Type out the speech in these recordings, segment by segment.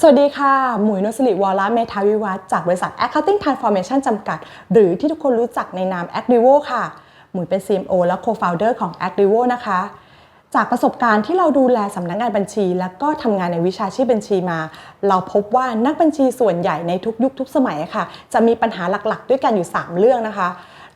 สวัสดีค่ะ หมุยนสลิวอลาเมธาวิวัฒน์จากบริษัท Accounting Transformation จำกัด หรือที่ทุกคนรู้จักในนาม Activo ค่ะ หมุยเป็น CMO และ Co-founder ของ Activo นะคะ จากประสบการณ์ที่เราดูแลสำนักงานบัญชี และก็ทำงานในวิชาชีพบัญชีมา เราพบว่านักบัญชีส่วนใหญ่ในทุกยุคทุกสมัยค่ะ จะมีปัญหาหลักๆ ด้วยกันอยู่ 3 เรื่องนะคะ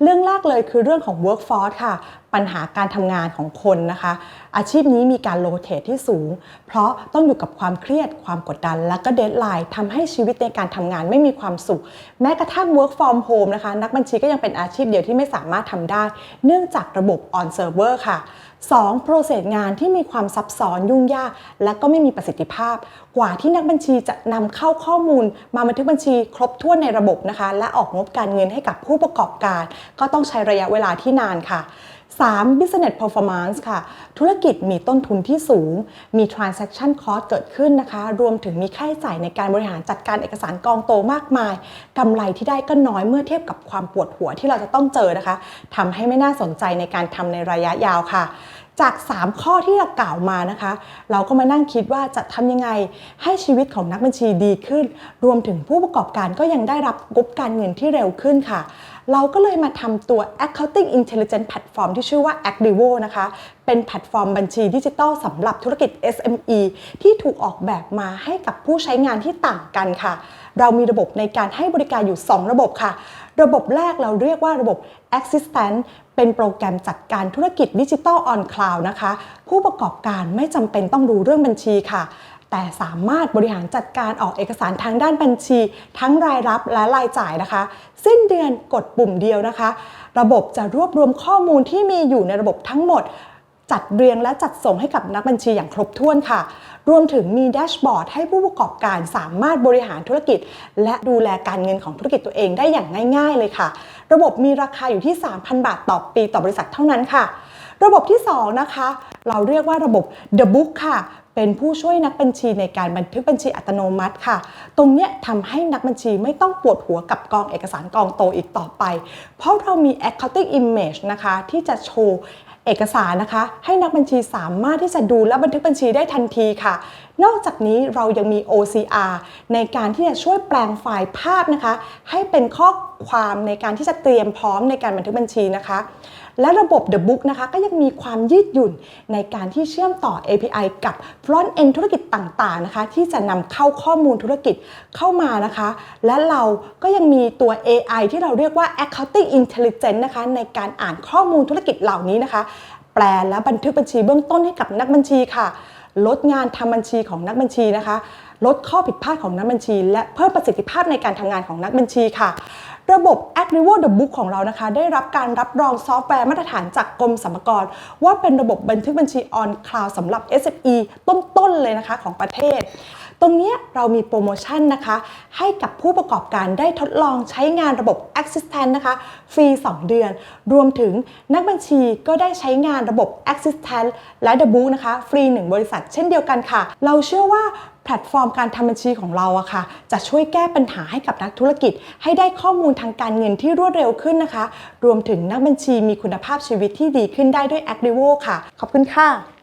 เรื่องแรกเลยคือเรื่องของ workforce ค่ะปัญหาการทำงานของคนนะคะ อาชีพนี้มีการโลเทตที่สูง เพราะต้องอยู่กับความเครียดความกดดัน และก็เดทไลน์ทำให้ชีวิตในการทำงานไม่มีความสุข แม้กระทั่ง work from home นะคะ นักบัญชีก็ยังเป็นอาชีพเดียวที่ไม่สามารถทำได้ เนื่องจากระบบ on server ค่ะ 2. โปรเซสงานที่มีความซับซ้อนยุ่งยาก และก็ไม่มีประสิทธิภาพ กว่าที่นักบัญชีจะนำเข้าข้อมูล มาบันทึกบัญชีครบถ้วนในระบบนะคะ และออกงบการเงินให้กับผู้ประกอบการ ก็ต้องใช้ระยะเวลาที่นานค่ะ 3. business performance ค่ะ ธุรกิจมีต้นทุนที่สูง มี transaction cost เกิดขึ้นนะคะ รวมถึงมีค่าใช้จ่ายในการบริหารจัดการเอกสารกองโตมากมาย กำไรที่ได้ก็น้อยเมื่อเทียบกับความปวดหัวที่เราจะต้องเจอนะคะ ทำให้ไม่น่าสนใจในการทำในระยะยาวค่ะจาก 3 ข้อที่เรากล่าวมานะคะ เราก็มานั่งคิดว่าจะทำยังไงให้ชีวิตของนักบัญชีดีขึ้น รวมถึงผู้ประกอบการก็ยังได้รับงบการเงินที่เร็วขึ้นค่ะ เราก็เลยมาทำตัว Accounting Intelligence Platform ที่ชื่อว่า Activo นะคะ เป็นแพลตฟอร์มบัญชีดิจิทัลสำหรับธุรกิจ SME ที่ถูกออกแบบมาให้กับผู้ใช้งานที่ต่างกันค่ะ เรามีระบบในการให้บริการอยู่ 2 ระบบค่ะ ระบบแรกเราเรียกว่าระบบ Assistant เป็นโปรแกรมจัดการธุรกิจดิจิทัลออนคลาวด์นะคะ ผู้ประกอบการไม่จำเป็นต้องรู้เรื่องบัญชีค่ะ แต่สามารถบริหารจัดการออกเอกสารทางด้านบัญชี ทั้งรายรับและรายจ่ายนะคะ สิ้นเดือนกดปุ่มเดียวนะคะ ระบบจะรวบรวมข้อมูลที่มีอยู่ในระบบทั้งหมด จัดเรียงและจัดส่งให้กับนักบัญชีอย่างครบถ้วนค่ะ รวมถึงมีแดชบอร์ดให้ผู้ประกอบการสามารถบริหารธุรกิจ และดูแลการเงินของธุรกิจตัวเองได้อย่างง่าย ๆ เลยค่ะ ระบบมีราคาอยู่ที่ 3,000 บาทต่อปีต่อบริษัทเท่านั้นค่ะระบบที่ 2 นะคะ เราเรียกว่าระบบ The Book ค่ะ เป็นผู้ช่วยนักบัญชีในการบันทึกบัญชีอัตโนมัติค่ะ ตรงเนี้ยทำให้นักบัญชีไม่ต้องปวดหัวกับกองเอกสารกองโตอีกต่อไป เพราะเรามี Accounting Image นะคะที่จะโชว์เอกสารนะคะ ให้นักบัญชีสามารถที่จะดูและบันทึกบัญชีได้ทันทีค่ะ นอกจากนี้เรายังมี OCR ในการที่จะช่วยแปลงไฟล์ภาพนะคะ ให้เป็นข้อความในการที่จะเตรียมพร้อมในการบันทึกบัญชีนะคะ และระบบ The Book นะคะก็ยังมีความยืดหยุ่นในการที่เชื่อมต่อ API กับ Front End ธุรกิจต่าง ๆ นะคะ ที่จะนำเข้าข้อมูลธุรกิจเข้ามานะคะ และเราก็ยังมีตัว AI ที่เราเรียกว่า Accounting Intelligence นะคะ ในการอ่านข้อมูลธุรกิจเหล่านี้นะคะ แปลและบันทึกบัญชีเบื้องต้นให้กับนักบัญชีค่ะ ลดงานทำบัญชีของนักบัญชีนะคะ ลดข้อผิดพลาดของนักบัญชี และเพิ่มประสิทธิภาพในการทำงานของนักบัญชีค่ะ ระบบ a c r i v o The Book ของเรานะคะ ได้รับการรับรองซอฟต์แวร์มาตรฐานจากกรมสรรพากร ว่าเป็นระบบบันทึกบัญชี on cloud สำหรับ SME ต้นๆเลยนะคะของประเทศ ตรงนี้เรามีโปรโมชั่นนะคะ ให้กับผู้ประกอบการได้ทดลองใช้งานระบบ Assistant นะคะ ฟรี 2 เดือน รวมถึงนักบัญชีก็ได้ใช้งานระบบ Assistant และ The Book นะคะ ฟรี 1 บริษัทเช่นเดียวกันค่ะ เราเชื่อว่า พลตฟอร์มการทำบัญชีของเราอะค่ะ จะช่วยแก้ปัญหาให้กับนักธุรกิจ ให้ได้ข้อมูลทางการเงินที่รวดเร็วขึ้นนะคะ รวมถึงนักบัญชีมีคุณภาพชีวิตที่ดีขึ้นได้ด้วย a c r i v o ค่ะ ขอบคุณค่ะ